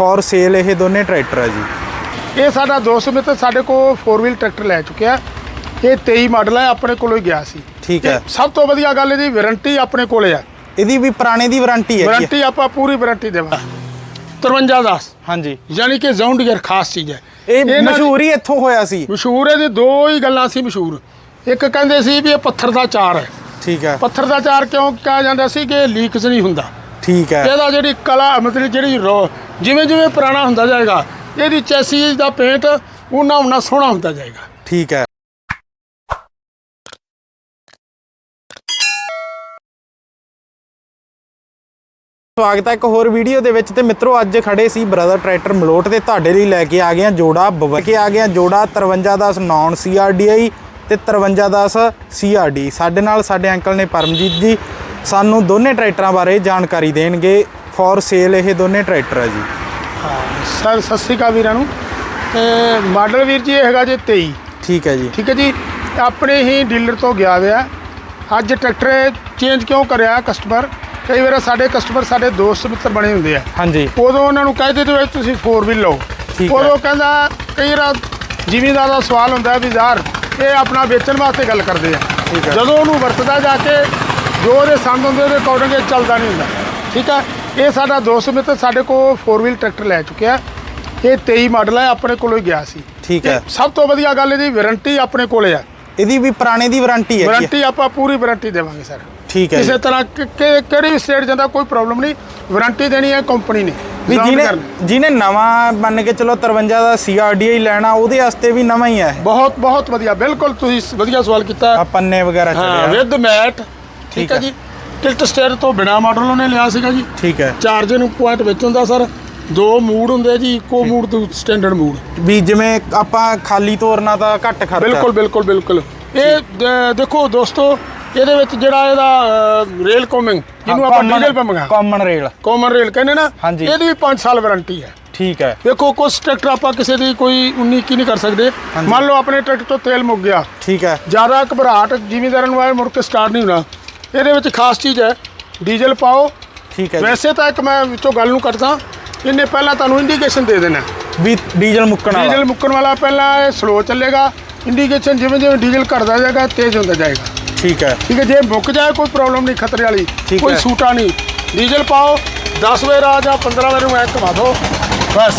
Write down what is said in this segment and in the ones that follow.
For sale ਇਹ ਦੋਨੇ tractor ਆ ਜੀ। ਇਹ ਸਾਡਾ ਦੋਸਤ ਮਿੱਤਰ ਸਾਡੇ ਕੋਲ 4 ਵੀਲ ਟਰੈਕਟਰ ਲੈ ਚੁੱਕਿਆ। ਇਹ 23 ਮਾਡਲ ਹੈ ਆਪਣੇ ਕੋਲੋਂ ਹੀ ਗਿਆ ਸੀ। ਠੀਕ ਹੈ। ਸਭ ਤੋਂ ਵਧੀਆ ਗੱਲ ਇਹਦੀ ਵਾਰੰਟੀ ਆਪਣੇ ਕੋਲੇ ਹੈ ਇਹਦੀ ਵੀ ਪੁਰਾਣੇ ਦੀ ਵਾਰੰਟੀ ਹੈ ਜੀ ਵਾਰੰਟੀ ਆਪਾਂ ਪੂਰੀ ਵਾਰੰਟੀ ਦੇਵਾਂਗੇ। 53 ਦਾ ਹਾਂਜੀ। ਯਾਨੀ ਕਿ ਜ਼ੌਂਡ ਗੇਅਰ ਖਾਸ ਚੀਜ਼ ਹੈ। ਇਹ ਮਸ਼ਹੂਰ ਹੀ ਇੱਥੋਂ ਹੋਇਆ ਸੀ। ਮਸ਼ਹੂਰ ਇਹਦੀ ਦੋ ਹੀ ਗੱਲਾਂ ਸੀ ਮਸ਼ਹੂਰ। ਇੱਕ ਕਹਿੰਦੇ ਸੀ ਵੀ ਇਹ ਪੱਥਰ ਦਾ ਚਾਰ ਹੈ। ਠੀਕ ਹੈ। ਪੱਥਰ ਦਾ ਚਾਰ ਕਿਉਂ ਕਿਹਾ ਜਾਂਦਾ ਸੀ ਕਿ ਲੀਕਸ ਨਹੀਂ ਹੁੰਦਾ। ਠੀਕ ਹੈ। ਇਹਦਾ ਜਿਹੜੀ ਕਲਾ ਮਤਲਬ ਜਿਹੜੀ ਰੋ- ਜਿਵੇਂ ਜਿਵੇਂ ਪੁਰਾਣਾ ਹੁੰਦਾ ਜਾਏਗਾ ਇਹਦੀ ਚੈਸੀਜ਼ ਦਾ ਪੇਂਟ ਉਹਨਾਂ ਉਹਨਾਂ ਸੋਹਣਾ ਹੁੰਦਾ ਜਾਏਗਾ। ਠੀਕ ਹੈ। ਸਵਾਗਤ ਹੈ ਇੱਕ ਹੋਰ ਵੀਡੀਓ ਦੇ ਵਿੱਚ ਤੇ ਮਿੱਤਰੋ ਅੱਜ ਖੜੇ ਸੀ ਬ੍ਰਦਰ ਟਰੈਕਟਰ ਮਲੋਟ ਤੇ ਤੁਹਾਡੇ ਲਈ ਲੈ ਕੇ ਆ ਗਏ ਆ ਜੋੜਾ ਬਵ- ਕੇ ਆ ਗਏ ਆ ਜੋੜਾ 5310 ਨਾਨ CRDI ਤੇ 5310 CRD ਸਾਡੇ ਨਾਲ ਸਾਡੇ ਅੰਕਲ ਨੇ ਪਰਮਜੀਤ ਜੀ ਸਾਨੂੰ ਦੋਨੇ ਟਰੈਕਟਰਾਂ ਬਾਰੇ ਜਾਣਕਾਰੀ ਦੇਣਗੇ। ਫॉर ਸੇਲ ਇਹ ਦੋਨੇ ਟਰੈਕਟਰ ਆ ਜੀ। ਸਰ ਸਤਿ ਸ਼੍ਰੀ ਅਕਾਲ ਵੀਰਾਂ ਨੂੰ। ਤੇ ਮਾਡਲ ਵੀਰ ਜੀ ਇਹ ਹੈਗਾ ਜੀ 23 ਠੀਕ ਹੈ ਜੀ। ਠੀਕ ਹੈ ਜੀ? ਆਪਣੇ ਹੀ ਡੀਲਰ ਤੋਂ ਗਿਆ ਹੋਇਆ। ਅੱਜ ਟਰੈਕਟਰ ਚੇਂਜ ਕਿਉਂ ਕਰਿਆ ਕਸਟਮਰ ਕਈ ਵਾਰ ਸਾਡੇ ਕਸਟਮਰ ਸਾਡੇ ਦੋਸਤ ਮਿੱਤਰ ਬਣੇ ਹੁੰਦੇ ਆ। ਹਾਂਜੀ। ਉਦੋਂ ਉਹਨਾਂ ਨੂੰ ਕਹਿ ਦਿੱਤੇ ਵੀ ਤੁਸੀਂ 4 ਵੀਲ ਲਓ। ਹੈ। ਉਦੋਂ ਕਹਿੰਦਾ ਕਈ ਵਾਰ ਜ਼ਿਮੀਂਦਾਰ ਦਾ ਸਵਾਲ ਹੁੰਦਾ ਵੀ ਯਾਰ ਇਹ ਆਪਣਾ ਵੇਚਣ ਵਾਸਤੇ ਗੱਲ ਕਰਦੇ ਆ। ਹੈ। ਜਦੋਂ ਉਹਨੂੰ ਵਰਤਦਾ ਜਾ ਕੇ ਜੋ ਉਹਦੇ ਸੰਦ ਹੁੰਦੇ ਉਹਦੇ ਅਕੋਰਡਿੰਗ ਇਹ ਚੱਲਦਾ ਨਹੀਂ ਹੁੰਦਾ। ਠੀਕ ਹੈ? ਇਹ ਸਾਡਾ ਦੋਸਤ ਮਿੱਤਰ ਸਾਡੇ ਕੋਲ 4 ਵੀਲ ਟਰੈਕਟਰ ਲੈ ਚੁੱਕਿਆ। ਇਹ 23 ਮਾਡਲ ਹੈ ਆਪਣੇ ਕੋਲੋਂ ਹੀ ਗਿਆ ਸੀ। ਠੀਕ ਹੈ। ਸਭ ਤੋਂ ਵਧੀਆ ਗੱਲ ਇਹਦੀ ਵਾਰੰਟੀ ਆਪਣੇ ਕੋਲੇ ਆ। ਇਹਦੀ ਵੀ ਪੁਰਾਣੇ ਦੀ ਵਾਰੰਟੀ ਹੈ ਵਾਰੰਟੀ ਆਪਾਂ ਪੂਰੀ ਵਾਰੰਟੀ ਦੇਵਾਂਗੇ ਸਰ ਠੀਕ ਹੈ ਕਿਸੇ। ਤਰ੍ਹਾਂ ਕਿਹੜੀ ਸਟੇਟ ਜਾਂਦਾ ਕੋਈ ਪ੍ਰੋਬਲਮ ਨਹੀਂ। ਵਾਰੰਟੀ ਦੇਣੀ ਹੈ ਕੰਪਨੀ ਨੇ। ਵੀ ਜਿਹਨੇ। ਜਿਹਨੇ ਨਵਾਂ ਮੰਨ ਕੇ ਚਲੋ 53 ਦਾ CRDI ਲੈਣਾ ਉਹਦੇ ਵਾਸਤੇ ਵੀ ਨਵਾਂ ਹੀ ਹੈ। ਬਹੁਤ ਬਹੁਤ ਵਧੀਆ। ਬਿਲਕੁਲ ਤੁਸੀਂ ਵਧੀਆ ਸਵਾਲ ਕੀਤਾ। ਆ ਪੰਨੇ ਵਗੈਰਾ ਹਾਂ ਚੱਲਿਆ। ਵਿਦ ਮੈਟ ਠੀਕ ਹੈ। ਜੀ। ਟਿਲਟ ਸਟੇਅਰ ਤੋਂ ਬਿਨਾ ਮਾਡਲ ਉਹਨੇ ਲਿਆ ਸੀਗਾ ਜੀ। ਠੀਕ ਹੈ। ਚਾਰਜਰ ਨੂੰ ਪੁਆਇੰਟ ਵਿੱਚ ਹੁੰਦਾ ਸਰ। ਦੋ ਮੂਡ ਹੁੰਦੇ ਜੀ ਇੱਕੋ ਮੂਡ ਤੇ ਸਟੈਂਡਰਡ ਮੂਡ। ਵੀ ਜਿਵੇਂ ਆਪਾਂ ਖਾਲੀ ਤੋਰਨਾ ਤਾਂ ਘੱਟ ਖਰਚਾ। ਬਿਲਕੁਲ ਬਿਲਕੁਲ ਬਿਲਕੁਲ। ਇਹ ਦੇਖੋ ਦੋਸਤੋ ਇਹਦੇ ਵਿੱਚ ਜਿਹੜਾ ਇਹਦਾ ਰੇਲ ਕੋਮਿੰਗ ਜਿਹਨੂੰ ਆਪਾਂ ਡੀਜ਼ਲ ਪੰਪ ਕਹਾਂ ਕਾਮਨ ਰੇਲ ਕਾਮਨ ਰੇਲ ਕਹਿੰਦੇ ਨਾ। ਇਹਦੀ ਵੀ 5 ਸਾਲ ਵਾਰੰਟੀ ਹੈ। ਠੀਕ ਹੈ। ਦੇਖੋ ਕੁਝ ਟਰੈਕਟਰ ਆਪਾਂ ਕਿਸੇ ਦੀ ਕੋਈ 19 ਕੀ ਨਹੀਂ ਕਰ ਸਕਦੇ। ਮੰਨ ਲਓ ਆਪਣੇ ਟਰੈਕਟਰ ਤੋਂ ਤੇਲ ਮੁੱਕ ਗਿਆ। ਠੀਕ ਹੈ। ਜ਼ਿਆਦਾ ਘਬਰਾਹਟ ਜ਼ਿਮੀਂਦਾਰਾਂ ਨੂੰ ਆਏ ਮੁੜ ਕੇ ਸਟਾਰਟ ਨਹੀਂ ਹੋਣਾ। ਇਹਦੇ ਵਿੱਚ ਖਾਸ ਚੀਜ਼ ਹੈ ਡੀਜ਼ਲ ਪਾਓ। ਠੀਕ ਹੈ ਜੀ। ਵੈਸੇ ਤਾਂ ਇੱਕ ਮੈਂ ਵਿੱਚੋਂ ਗੱਲ ਨੂੰ ਕਰਦਾ ਇਹਨੇ ਪਹਿਲਾਂ ਤੁਹਾਨੂੰ ਇੰਡੀਕੇਸ਼ਨ ਦੇ ਦੇਣਾ। ਵੀ ਡੀਜ਼ਲ ਮੁੱਕਣ ਡੀਜ਼ਲ ਵਾਲਾ ਮੁੱਕਣ ਵਾਲਾ ਪਹਿਲਾਂ ਇਹ ਸਲੋ ਚੱਲੇਗਾ ਇੰਡੀਕੇਸ਼ਨ ਜਿਵੇਂ ਜਿਵੇਂ ਡੀਜ਼ਲ ਘਟਦਾ ਜਾਏਗਾ ਤੇਜ਼ ਹੁੰਦਾ ਜਾਏਗਾ। ਠੀਕ ਹੈ। ਠੀਕ ਹੈ ਜੇ ਮੁੱਕ ਜਾਏ ਕੋਈ ਪ੍ਰੋਬਲਮ ਨਹੀਂ ਖਤਰੇ ਵਾਲੀ ਕੋਈ। ਸੂਟਾ ਨਹੀਂ। ਡੀਜ਼ਲ ਪਾਓ 10 ਵੇ ਰਾਜ ਜਾਂ 15 ਵੇ ਨੂੰ ਐ ਘੁਮਾ ਦਿਓ ਬਸ।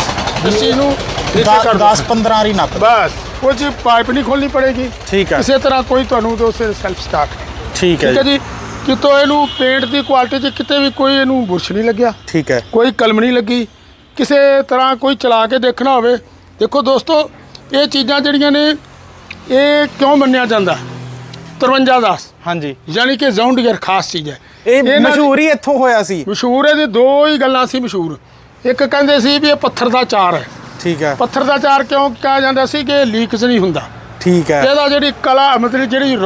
ਇਸ ਚੀਜ਼ ਨੂੰ ਨੀਚੇ ਕਰ ਦਿਓ 10 15 ਰੀ ਨੱਪ ਬਸ। ਜੀ ਪਾਈਪ ਨਹੀਂ ਖੋਲਣੀ ਪੜੇਗੀ। ਠੀਕ ਹੈ। ਕਿਸੇ ਤਰ੍ਹਾਂ ਕੋਈ ਤੁਹਾਨੂੰ ਦੋਸਤ ਸੈਲਫ ਸਟਾਰਟ ਠੀਕ ਹੈ ਠੀਕ ਹੈ ਜੀ। ਜੀ। ਕਿਤੋਂ ਇਹਨੂੰ ਪੇਂਟ ਦੀ ਕੁਆਲਿਟੀ 'ਚ ਕਿਤੇ ਵੀ ਕੋਈ ਇਹਨੂੰ ਬੁਰਸ਼ ਨਹੀਂ ਲੱਗਿਆ। ਠੀਕ ਹੈ। ਕੋਈ ਕਲਮ ਨਹੀਂ ਲੱਗੀ। ਕਿਸੇ ਤਰ੍ਹਾਂ ਕੋਈ ਚਲਾ ਕੇ ਦੇਖਣਾ ਹੋਵੇ। ਦੇਖੋ ਦੋਸਤੋ ਇਹ ਚੀਜ਼ਾਂ ਜਿਹੜੀਆਂ ਨੇ ਇਹ ਕਿਉਂ ਮੰਨਿਆ ਜਾਂਦਾ? 53 ਦਾ ਹਾਂਜੀ। ਯਾਨੀ ਕਿ ਜ਼ੌਂਡ ਖਾਸ ਚੀਜ਼ ਹੈ। ਇਹ ਮਸ਼ਹੂਰ ਹੀ ਇੱਥੋਂ ਹੋਇਆ ਸੀ। ਮਸ਼ਹੂਰ ਇਹਦੀ ਦੋ ਹੀ ਗੱਲਾਂ ਸੀ ਮਸ਼ਹੂਰ। ਇੱਕ ਕਹਿੰਦੇ ਸੀ ਵੀ ਇਹ ਪੱਥਰ ਦਾ ਚਾਰ ਹੈ। ਠੀਕ ਹੈ। ਪੱਥਰ ਦਾ ਚਾਰ ਕਿਉਂ ਕਿਹਾ ਜਾਂਦਾ ਸੀ ਕਿ ਲੀਕਸ ਨਹੀਂ ਹੁੰਦਾ? ਠੀਕ ਹੈ। ਇਹਦਾ ਜਿਹੜੀ ਕਲਾ ਮਤਲਬ ਜਿਹੜੀ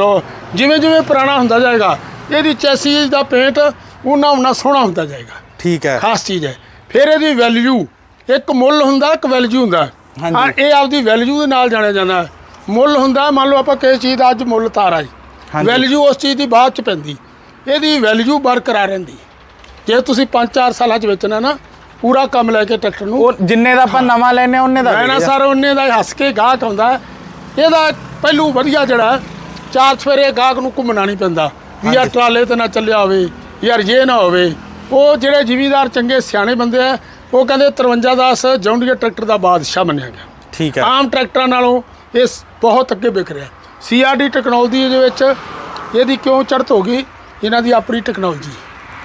ਜਿਵੇਂ ਜਿਵੇਂ ਪੁਰਾਣਾ ਹੁੰਦਾ ਜਾਏਗਾ ਇਹਦੀ ਚੈਸੀਜ਼ ਦਾ ਪੇਂਟ ਉਹਨਾਂ ਉਹਨਾਂ ਸੋਹਣਾ ਹੁੰਦਾ ਜਾਏਗਾ ਠੀਕ ਹੈ ਖਾਸ ਚੀਜ਼ ਹੈ ਫਿਰ ਇਹਦੀ ਵੈਲਿਊ ਇੱਕ ਮੁੱਲ ਹੁੰਦਾ ਇੱਕ ਵੈਲਿਊ ਹੁੰਦਾ। ਹਾਂ ਇਹ ਆਪਦੀ ਵੈਲਿਊ ਦੇ ਨਾਲ ਜਾਣਿਆ ਜਾਂਦਾ ਹੈ। ਮੁੱਲ ਹੁੰਦਾ ਮੰਨ ਲਓ ਆਪਾਂ ਕਿਸੇ ਚੀਜ਼ ਦਾ ਅੱਜ ਮੁੱਲ ਤਾਰਾ ਜੀ। ਵੈਲਿਊ ਉਸ ਚੀਜ਼ ਦੀ ਬਾਅਦ ਚ ਪੈਂਦੀ ਇਹਦੀ ਵੈਲਿਊ ਬਰਕਰਾਰ ਰਹਿੰਦੀ ਜੇ ਤੁਸੀਂ 5-4 ਸਾਲਾਂ ਚ ਵੇਚਣਾ ਨਾ ਪੂਰਾ ਕੰਮ ਲੈ ਕੇ ਟਰੈਕਟਰ ਨੂੰ ਉਹ ਜਿੰਨੇ ਦਾ ਆਪਾਂ ਨਵਾਂ ਲੈਨੇ ਉਹਨੇ ਦਾ ਮੈਂ ਨਾ ਵਿਕ ਜਾ। ਸਰ ਉਹਨੇ ਦਾ ਹੱਸ ਕੇ ਗਾਹਕ ਆਉਂਦਾ। ਇਹਦਾ ਪਹਿਲੂ ਵਧੀਆ ਜਿਹੜਾ ਚਾਰ ਸਵੇਰੇ ਗਾਹਕ ਨੂੰ ਘੁੰਮਣਾ ਨਹੀਂ ਪੈਂਦਾ ਵੀ ਯਾਰ। ਟਰਾਲੇ ਤੇ ਨਾ ਚੱਲਿਆ ਹੋਵੇ ਯਾਰ ਇਹ ਨਾ ਹੋਵੇ। ਉਹ ਜਿਹੜੇ ਜ਼ਿਮੀਦਾਰ ਚੰਗੇ ਸਿਆਣੇ ਬੰਦੇ ਆ ਉਹ ਕਹਿੰਦੇ 53 10 ਜੌਂਡੀਆ ਟਰੈਕਟਰ ਦਾ ਬਾਦਸ਼ਾਹ ਮੰਨਿਆ ਗਿਆ। ਠੀਕ ਹੈ। ਆਮ ਟਰੈਕਟਰਾਂ ਨਾਲੋਂ ਇਹ ਬਹੁਤ ਅੱਗੇ ਵਿਕ ਰਿਹਾ। ਸੀਆਰਡੀ ਟੈਕਨੋਲੋਜੀ ਦੇ ਵਿੱਚ ਇਹਦੀ ਕਿਉਂ ਚੜ੍ਹਤ ਹੋ ਗਈ? ਇਹਨਾਂ ਦੀ ਆਪਣੀ ਟੈਕਨੋਲੋਜੀ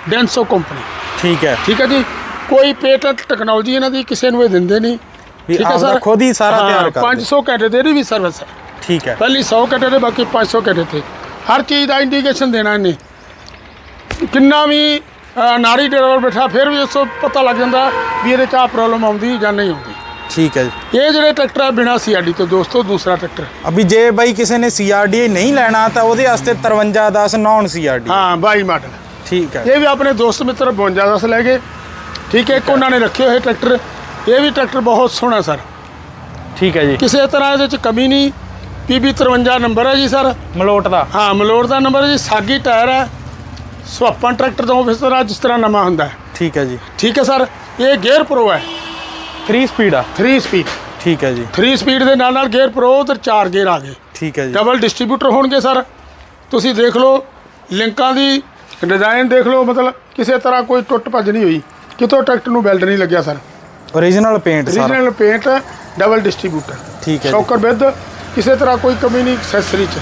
ਡੈਂਸੋ ਕੰਪਨੀ। ਠੀਕ ਹੈ। ਠੀਕ ਹੈ ਜੀ? ਕੋਈ ਪੇਟੈਂਟ ਟੈਕਨੋਲੋਜੀ ਇਹਨਾਂ ਦੀ ਕਿਸੇ ਨੂੰ ਇਹ ਦਿੰਦੇ ਨਹੀਂ। ਵੀ ਆਪਦਾ ਖੁਦ ਹੀ ਸਾਰਾ ਤਿਆਰ ਕਰਦੇ। 500 ਘੰਟੇ ਦੇ ਇਹਦੀ ਵੀ ਸਰਵਿਸ ਹੈ। ਠੀਕ ਹੈ। ਪਹਿਲੀ 100 ਘੰਟੇ ਦੇ ਬਾਕੀ 500 ਘੰਟੇ ਤੇ। ਹਰ ਚੀਜ਼ ਦਾ ਇੰਡੀਕੇਸ਼ਨ ਦੇਣਾ ਇਹਨੇ। ਕਿੰਨਾ ਵੀ ਨਾਰੀ ਡਰਾਈਵਰ ਬੈਠਾ ਫਿਰ ਵੀ ਉਸੋ ਪਤਾ ਲੱਗ ਜਾਂਦਾ ਵੀ ਇਹਦੇ ਚ ਆ ਪ੍ਰੋਬਲਮ ਆਉਂਦੀ ਜਾਂ ਨਹੀਂ ਆਉਂਦੀ। ਠੀਕ ਹੈ ਜੀ। ਇਹ ਜਿਹੜੇ ਟਰੈਕਟਰ ਆ ਬਿਨਾ ਸੀਆਰਡੀ ਤੋਂ ਦੋਸਤੋ ਦੂਸਰਾ ਟਰੈਕਟਰ। ਅਭੀ ਜੇ ਬਾਈ ਕਿਸੇ ਨੇ CRDI ਨਹੀਂ ਲੈਣਾ ਤਾਂ ਉਹਦੇ ਵਾਸਤੇ 5310 ਨਾਨ CRD ਹਾਂ 22 ਮਾਡਲ। ਠੀਕ ਹੈ। ਇਹ ਵੀ ਆਪਣੇ ਦੋਸਤ ਮਿੱਤਰ 52 ਦਸ ਲੈ ਗਏ। ਠੀਕ ਹੈ ਇੱਕ ਉਹਨਾਂ ਨੇ ਰੱਖੇ ਹੋਏ ਟਰੈਕਟਰ। ਇਹ ਵੀ ਟਰੈਕਟਰ ਬਹੁਤ ਸੋਹਣਾ ਸਰ। ਠੀਕ ਹੈ ਜੀ। ਕਿਸੇ ਤਰ੍ਹਾਂ ਇਹਦੇ ਚ ਕਮੀ ਨਹੀਂ। PB 53 ਨੰਬਰ ਹੈ ਜੀ ਸਰ। ਮਲੋਟ ਦਾ। ਹਾਂ ਮਲੋੜ ਦਾ ਨੰਬਰ ਹੈ ਜੀ। ਸਾਗੀ ਟਾਇਰ ਹੈ। ਸੁਹਾਪਨ ਟਰੈਕਟਰ ਤੋਂ ਇਸ ਤਰ੍ਹਾਂ ਜਿਸ ਤਰ੍ਹਾਂ ਨਵਾਂ ਹੁੰਦਾ ਹੈ। ਠੀਕ ਹੈ ਜੀ। ਠੀਕ ਹੈ ਸਰ। ਇਹ ਗੇਅਰ ਪ੍ਰੋ ਹੈ। 3 ਸਪੀਡ ਆ। 3 ਸਪੀਡ ਠੀਕ ਹੈ ਜੀ। 3 ਸਪੀਡ ਦੇ ਨਾਲ ਨਾਲ ਗੇਅਰ ਪ੍ਰੋ ਤੇ 4 ਗੇਅਰ ਆ ਗਏ। ਠੀਕ ਹੈ ਜੀ। ਡਬਲ ਡਿਸਟ੍ਰੀਬਿਊਟਰ ਹੋਣਗੇ ਸਰ। ਤੁਸੀਂ ਦੇਖ ਲਓ ਲਿੰਕਾਂ ਦੀ ਡਿਜ਼ਾਈਨ ਦੇਖ ਲਓ ਮਤਲਬ ਕਿਸੇ ਤਰ੍ਹਾਂ ਕੋਈ ਟੁੱਟ ਭੱਜ ਨਹੀਂ ਹੋਈ। ਕਿਤੋਂ ਟਰੈਕਟਰ ਨੂੰ ਬੈਲਟ ਨਹੀਂ ਲੱਗਿਆ ਸਰ। ਓਰੀਜਨਲ ਪੇਂਟ ਸਾਰਾ। ਰੀਜਨਲ ਪੇਂਟ ਡਬਲ ਡਿਸਟ੍ਰੀਬਿਊਟਰ ਠੀਕ ਹੈ ਸ਼ੌਕਰ ਬਿੱਦ ਕਿਸੇ ਤਰ੍ਹਾਂ ਕੋਈ ਕਮੀ ਨਹੀਂ ਐਕਸੈਸਰੀ ਚ।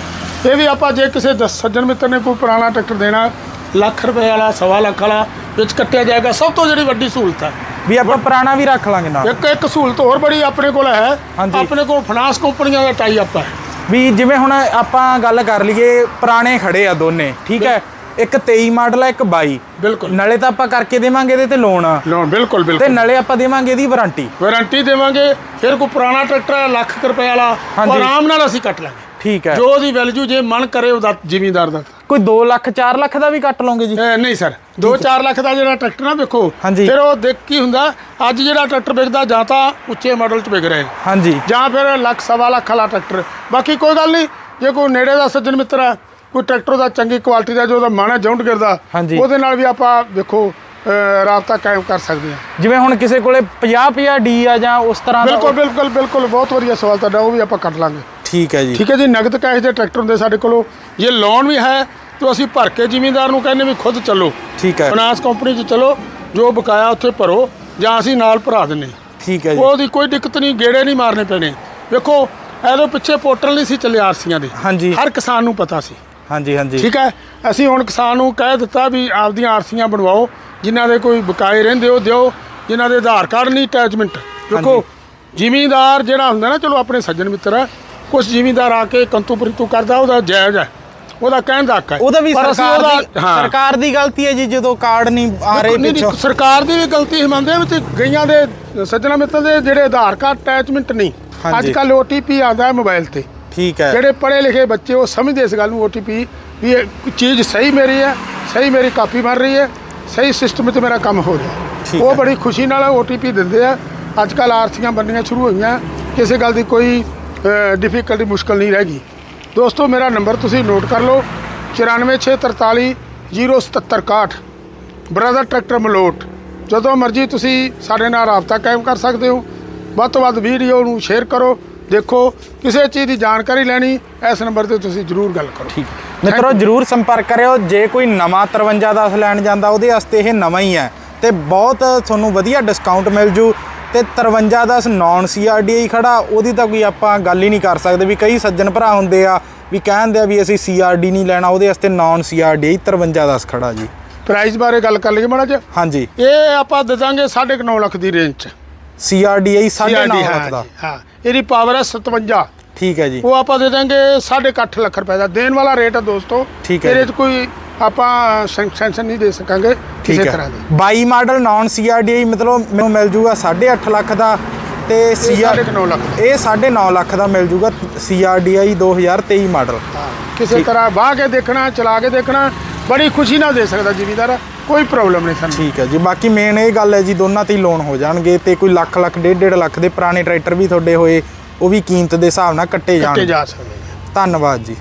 ਇਹ ਵੀ ਆਪਾਂ ਜੇ ਕਿਸੇ ਦਸ ਸੱਜਣ ਮਿੱਤਰ ਨੇ ਕੋਈ ਪੁਰਾਣਾ ਟਰੈਕਟਰ ਦੇਣਾ ਲੱਖ ਰੁਪਏ ਵਾਲਾ ਸਵਾ ਲੱਖ ਵਾਲਾ ਵਿੱਚ ਕੱਟਿਆ ਜਾਏਗਾ ਸਭ ਤੋਂ ਜਿਹੜੀ ਵੱਡੀ ਸਹੂਲਤ ਹੈ। ਵੀ ਆਪਾਂ ਪੁਰਾਣਾ ਵੀ ਰੱਖ ਲਾਂਗੇ ਨਾਲ। ਇੱਕ ਇੱਕ ਸਹੂਲਤ ਹੋਰ ਬੜੀ ਆਪਣੇ ਕੋਲ ਹੈ। ਹਾਂਜੀ। ਆਪਣੇ ਕੋਲ ਫਾਈਨਾਂਸ ਕੰਪਨੀਆਂ ਦਾ ਟਾਈ ਅਪ ਹੈ। ਵੀ ਜਿਵੇਂ ਹੁਣ ਆਪਾਂ ਗੱਲ ਕਰ ਲਈਏ ਪੁਰਾਣੇ ਖੜੇ ਆ ਦੋਨੇ ਠੀਕ ਹੈ? ਇੱਕ 23 ਮਾਡਲ ਆ ਇੱਕ 22 ਬਿਲਕੁਲ। ਨਾਲੇ ਤਾਂ ਆਪਾਂ ਕਰਕੇ ਦੇਵਾਂਗੇ ਇਹਦੇ ਤੇ ਲੋਨ ਲੋਨ ਬਿਲਕੁਲ ਤੇ ਬਿਲਕੁਲ। ਨਾਲੇ ਆਪਾਂ ਦੇਵਾਂਗੇ ਇਹਦੀ ਵਾਰੰਟੀ ਵਾਰੰਟੀ ਦੇਵਾਂਗੇ ਫਿਰ ਕੋਈ ਪੁਰਾਣਾ ਟਰੈਕਟਰ ਹੈ ਲੱਖ ਕੁ ਰੁਪਏ ਵਾਲਾ ਉਹ ਹਾਂਜੀ। ਆਰਾਮ ਨਾਲ ਅਸੀਂ ਕੱਟ ਲਾਂਗੇ। ਠੀਕ ਹੈ। ਜੋ ਉਹਦੀ ਵੈਲਿਊ ਜੇ ਮਨ ਕਰੇ ਉਹਦਾ ਜ਼ਿਮੀਂਦਾਰ ਦਾ। ਕੋਈ 2 ਲੱਖ 4 ਲੱਖ ਦਾ ਵੀ ਕੱਟ ਲਓਗੇ ਜੀ? ਨਹੀਂ ਸਰ 2-4 ਲੱਖ ਦਾ ਜਿਹੜਾ ਟਰੈਕਟਰ ਨਾ ਵੇਖੋ ਹਾਂਜੀ। ਫਿਰ ਉਹ ਦੇਖ ਕੀ ਹੁੰਦਾ ਅੱਜ ਜਿਹੜਾ ਟਰੈਕਟਰ ਵਿਕਦਾ ਜਾਂ ਤਾਂ ਉੱਚੇ ਮਾਡਲ 'ਚ ਵਿਕ ਰਿਹਾ। ਹੈ ਹਾਂਜੀ। ਜਾਂ ਫਿਰ ਲੱਖ ਸਵਾ ਲੱਖ ਵਾਲਾ ਟਰੈਕਟਰ। ਬਾਕੀ ਕੋਈ ਗੱਲ ਨਹੀਂ ਜੇ ਕੋਈ ਨੇੜੇ ਦਾ ਸੱਜਣ ਮਿੱਤਰ ਹੈ ਕੋਈ ਟਰੈਕਟਰ ਦਾ ਚੰਗੀ ਕੁਆਲਿਟੀ ਦਾ ਜੋ ਉਹਦਾ ਮਨ ਹੈ ਜੌਂਟ ਕਰਦਾ ਹਾਂਜੀ। ਉਹਦੇ ਨਾਲ ਵੀ ਆਪਾਂ ਵੇਖੋ ਰਾਬਤਾ ਕਾਇਮ ਕਰ ਸਕਦੇ ਹਾਂ। ਜਿਵੇਂ ਹੁਣ ਕਿਸੇ ਕੋਲੇ 50 50 ਡੀ ਆ ਜਾਂ ਉਸ ਤਰ੍ਹਾਂ ਦਾ ਬਿਲਕੁਲ ਬਿਲਕੁਲ ਬਿਲਕੁਲ ਬਹੁਤ ਵਧੀਆ ਸਵਾਲ ਤੁਹਾਡਾ ਉਹ ਵੀ ਆਪਾਂ ਕੱਟ ਲਾਂਗੇ। ਠੀਕ ਹੈ ਜੀ। ਠੀਕ ਹੈ ਜੀ ਨਗਦ ਕੈਸ਼ ਦੇ ਟਰੈਕਟਰ ਹੁੰਦੇ ਸਾਡੇ ਕੋਲੋਂ। ਜੇ ਲੋਨ ਵੀ ਹੈ ਤਾਂ ਅਸੀਂ ਭਰ ਕੇ ਜ਼ਿਮੀਂਦਾਰ ਨੂੰ ਕਹਿੰਦੇ ਵੀ ਖੁਦ ਚੱਲੋ। ਠੀਕ ਹੈ। ਫਾਈਨਾਂਸ ਕੰਪਨੀ 'ਚ ਚਲੋ ਜੋ ਬਕਾਇਆ ਉੱਥੇ ਭਰੋ ਜਾਂ ਅਸੀਂ ਨਾਲ ਭਰਾ ਦਿੰਨੇ ਠੀਕ ਹੈ ਜੀ। ਉਹਦੀ ਕੋਈ ਦਿੱਕਤ ਨਹੀਂ ਗੇੜੇ ਨਹੀਂ ਮਾਰਨੇ ਪੈਣੇ। ਵੇਖੋ ਇਹਦੇ ਪਿੱਛੇ ਪੋਰਟਲ ਨਹੀਂ ਸੀ ਚੱਲੇ ਆਰਸੀਆਂ ਦੇ। ਹਾਂਜੀ। ਹਰ ਕਿਸਾਨ ਨੂੰ ਪਤਾ ਸੀ। ਹਾਂਜੀ ਹਾਂਜੀ। ਠੀਕ ਹੈ? ਅਸੀਂ ਹੁਣ ਕਿਸਾਨ ਨੂੰ ਕਹਿ ਦਿੱਤਾ ਵੀ ਆਪਦੀਆਂ ਆਰਸੀਆਂ ਬਣਵਾਓ ਜਿਨ੍ਹਾਂ ਦੇ ਕੋਈ ਬਕਾਏ ਰਹਿੰਦੇ ਉਹ ਦਿਓ ਜਿਨ੍ਹਾਂ ਦੇ ਆਧਾਰ ਕਾਰਡ ਨਹੀਂ ਅਟੈਚਮੈਂਟ। ਵੇਖੋ ਜ਼ਿਮੀਂਦਾਰ ਜਿਹੜਾ ਹੁੰਦਾ ਨਾ ਚਲੋ ਆਪਣੇ ਸੱਜਣ ਮਿੱਤਰ ਹੈ ਕੁਝ ਜ਼ਿਮੀਂਦਾਰ ਆ ਕੇ ਕੰਤੂ ਪਰੰਤੂ ਕਰਦਾ ਉਹਦਾ ਜਾਇਜ਼ ਹੈ ਉਹਦਾ ਕਹਿਣ ਦਾ ਹੱਕ ਹੈ। ਉਹਦਾ ਵੀ ਸਰਕਾਰ ਦੀ ਹਾਂ। ਸਰਕਾਰ ਦੀ ਗਲਤੀ ਹੈ ਜੀ ਜਦੋਂ ਕਾਰਡ ਨਹੀਂ ਆ ਰਹੇ ਪਿੱਛੋਂ। ਸਰਕਾਰ ਦੀ ਵੀ ਗਲਤੀ ਮੰਨਦੇ ਆ ਵੀ ਤੇ ਗਈਆਂ ਦੇ ਸੱਜਣਾ ਮਿੱਤਰ ਦੇ ਜਿਹੜੇ ਆਧਾਰ ਕਾਰਡ ਅਟੈਚਮੈਂਟ ਨਹੀਂ। ਅੱਜ ਕੱਲ OTP ਆਉਂਦਾ ਹੈ ਮੋਬਾਈਲ ਤੇ। ਠੀਕ ਹੈ। ਜਿਹੜੇ ਪੜ੍ਹੇ ਲਿਖੇ ਬੱਚੇ ਉਹ ਸਮਝਦੇ ਇਸ ਗੱਲ ਨੂੰ OTP ਵੀ ਇਹ ਚੀਜ਼ ਸਹੀ ਮੇਰੀ ਹੈ ਸਹੀ ਮੇਰੀ ਕਾਪੀ ਬਣ ਰਹੀ ਹੈ ਸਹੀ ਸਿਸਟਮ 'ਚ ਮੇਰਾ ਕੰਮ ਹੋ ਰਿਹਾ ਉਹ। ਬੜੀ ਖੁਸ਼ੀ ਨਾਲ OTP ਦਿੰਦੇ ਆ। ਅੱਜ ਕੱਲ ਆਰਸੀਆਂ ਬਣਨੀਆਂ ਸ਼ੁਰੂ ਹੋਈਆਂ ਕਿਸੇ ਗੱਲ ਦੀ ਕੋਈ ਡਿਫਿਕਲਟੀ ਮੁਸ਼ਕਲ ਨਹੀਂ ਰਹਿ ਗਈ। ਦੋਸਤੋ ਮੇਰਾ ਨੰਬਰ ਤੁਸੀਂ ਨੋਟ ਕਰ ਲਓ 94643 07761 ਬ੍ਰਦਰ ਟਰੈਕਟਰ ਮਲੋਟ ਜਦੋਂ ਮਰਜ਼ੀ ਤੁਸੀਂ ਸਾਡੇ ਨਾਲ ਰਾਬਤਾ ਕਾਇਮ ਕਰ ਸਕਦੇ ਹੋ। ਵੱਧ ਤੋਂ ਵੱਧ ਵੀਡੀਓ ਨੂੰ ਸ਼ੇਅਰ ਕਰੋ। ਦੇਖੋ ਕਿਸੇ ਚੀਜ਼ ਦੀ ਜਾਣਕਾਰੀ ਲੈਣੀ ਇਸ ਨੰਬਰ ਤੇ ਤੁਸੀਂ ਜਰੂਰ ਗੱਲ ਕਰੋ। ਠੀਕ। ਮਿੱਤਰੋ ਜਰੂਰ ਸੰਪਰਕ ਕਰਿਓ। ਜੇ ਕੋਈ ਨਵਾਂ 5310 ਲੈਣ ਜਾਂਦਾ ਉਹਦੇ ਵਾਸਤੇ ਇਹ ਨਵਾਂ ਹੀ ਹੈ। ਤੇ ਬਹੁਤ ਤੁਹਾਨੂੰ ਵਧੀਆ ਡਿਸਕਾਊਂਟ ਮਿਲ ਜੂ। ਤੇ 5310 ਨਾਨ ਸੀਆਰਡੀਆਈ ਖੜਾ ਉਹਦੀ ਤਾਂ ਕੋਈ ਆਪਾਂ ਗੱਲ ਹੀ ਨਹੀਂ ਕਰ ਸਕਦੇ ਵੀ ਕਈ ਸੱਜਣ ਭਰਾ ਹੁੰਦੇ ਆ ਵੀ ਕਹਿੰਦੇ ਆ ਵੀ ਅਸੀਂ ਸੀਆਰਡੀ ਨਹੀਂ ਲੈਣਾ ਉਹਦੇ ਵਾਸਤੇ ਨਾਨ ਸੀਆਰਡੀਆਈ 5310 ਖੜਾ ਜੀ। ਪ੍ਰਾਈਸ ਬਾਰੇ ਗੱਲ ਕਰ ਲਈਏ ਮਾੜਾ ਜਿਹਾ। ਹਾਂਜੀ। ਇਹ ਆਪਾਂ ਦੇ ਦਾਂਗੇ 9.5 ਲੱਖ ਦੀ ਰੇਂਜ ਚ। ਸੀਆਰਡੀਆਈ 9.5 CRD, ਲੱਖ ਦਾ ਹਾਂ ਇਹਦੀ ਪਾਵਰ ਹੈ 57 ਠੀਕ ਹੈ ਜੀ। ਉਹ ਆਪਾਂ ਦੇ ਦਾਂਗੇ 8.5 ਲੱਖ ਰੁਪਏ ਦਾ। ਦੇਣ ਵਾਲਾ ਰੇਟ ਹੈ ਦੋਸਤੋ ਠੀਕ ਹੈ ਇਹਦੇ। ਚ ਕੋਈ ਆਪਾਂ ਸੈਂਕਸ਼ਨ ਨਹੀਂ ਦੇ ਸਕਾਂਗੇ ਕਿਸੇ ਤਰ੍ਹਾਂ ਦੀ। 22 ਮਾਡਲ ਨਾਨ ਸੀਆਰਡੀਆਈ ਮਤਲਬ ਮੈਨੂੰ ਮਿਲ ਜੂਗਾ 8.5 ਲੱਖ ਦਾ ਤੇ ਸੀਆਰ 9.5 ਲੱਖ ਇਹ 9.5 ਲੱਖ ਦਾ ਮਿਲ ਜੂਗਾ ਸੀਆਰਡੀਆਈ 2023 ਮਾਡਲ। ਕਿਸੇ ਤਰ੍ਹਾਂ ਵਾਹ ਕੇ ਦੇਖਣਾ ਚਲਾ ਕੇ ਦੇਖਣਾ ਬੜੀ ਖੁਸ਼ੀ ਨਾਲ ਦੇ ਸਕਦਾ ਜ਼ਿਮੀਦਾਰ। ਕੋਈ ਪ੍ਰੋਬਲਮ ਨਹੀਂ ਸਾਨੂੰ ਠੀਕ ਹੈ ਜੀ ਬਾਕੀ ਮੇਨ ਇਹ ਗੱਲ ਹੈ ਜੀ ਦੋਨਾਂ ਤੇ ਹੀ ਲੋਨ ਹੋ ਜਾਣਗੇ ਤੇ ਕੋਈ ਲੱਖ ਲੱਖ ਡੇਢ ਡੇਢ ਲੱਖ ਦੇ ਪੁਰਾਣੇ ਟਰੈਕਟਰ ਵੀ ਤੁਹਾਡੇ ਹੋਏ ਉਹ ਵੀ ਕੀਮਤ ਦੇ ਹਿਸਾਬ ਨਾਲ ਕੱਟੇ ਕੱਟੇ ਜਾਣਗੇ। ਜਾ ਸਕਦੇ ਧੰਨਵਾਦ ਜੀ।